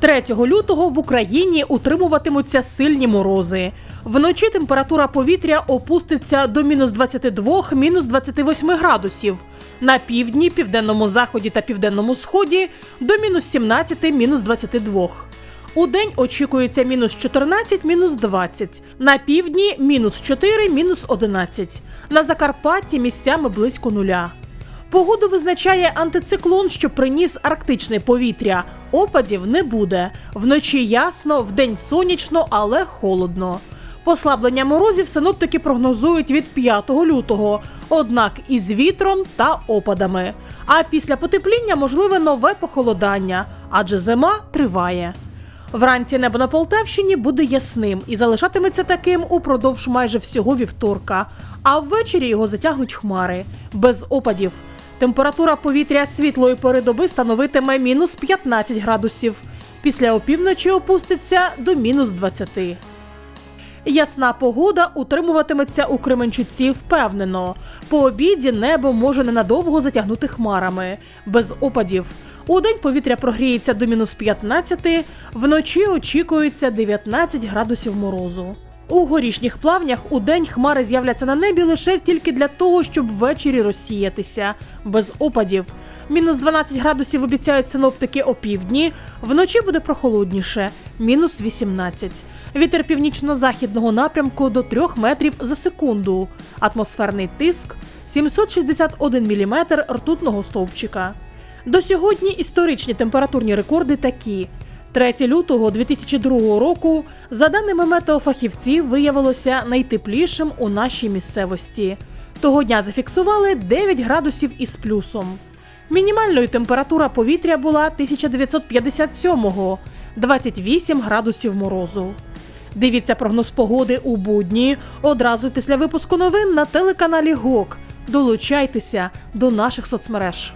3 лютого в Україні утримуватимуться сильні морози. Вночі температура повітря опуститься до мінус 22, мінус 28 градусів. На півдні, південному заході та південному сході до мінус 17, мінус 22. У день очікується мінус 14, мінус 20. На півдні мінус 4, мінус 11. На Закарпатті місцями близько нуля. Погоду визначає антициклон, що приніс арктичне повітря. Опадів не буде. Вночі ясно, вдень сонячно, але холодно. Послаблення морозів синоптики прогнозують від 5 лютого, однак із вітром та опадами. А після потепління можливе нове похолодання, адже зима триває. Вранці небо на Полтавщині буде ясним і залишатиметься таким упродовж майже всього вівторка. А ввечері його затягнуть хмари без опадів. Температура повітря світлої пори доби становитиме мінус 15 градусів. Після опівночі опуститься до мінус 20. Ясна погода утримуватиметься у Кременчуці впевнено. По обіді небо може ненадовго затягнути хмарами, без опадів. У день повітря прогріється до мінус 15, вночі очікується 19 градусів морозу. У горішніх плавнях у день хмари з'являться на небі лише тільки для того, щоб ввечері розсіятися, без опадів. Мінус 12 градусів обіцяють синоптики опівдні, вночі буде прохолодніше, мінус 18. Вітер північно-західного напрямку до 3 метрів за секунду. Атмосферний тиск 761 міліметр ртутного стовпчика. До сьогодні історичні температурні рекорди такі. 3 лютого 2002 року, за даними метеофахівців, виявилося найтеплішим у нашій місцевості. Того дня зафіксували 9 градусів із плюсом. Мінімальною температура повітря була 1957-го – 28 градусів морозу. Дивіться прогноз погоди у будні одразу після випуску новин на телеканалі ГОК. Долучайтеся до наших соцмереж.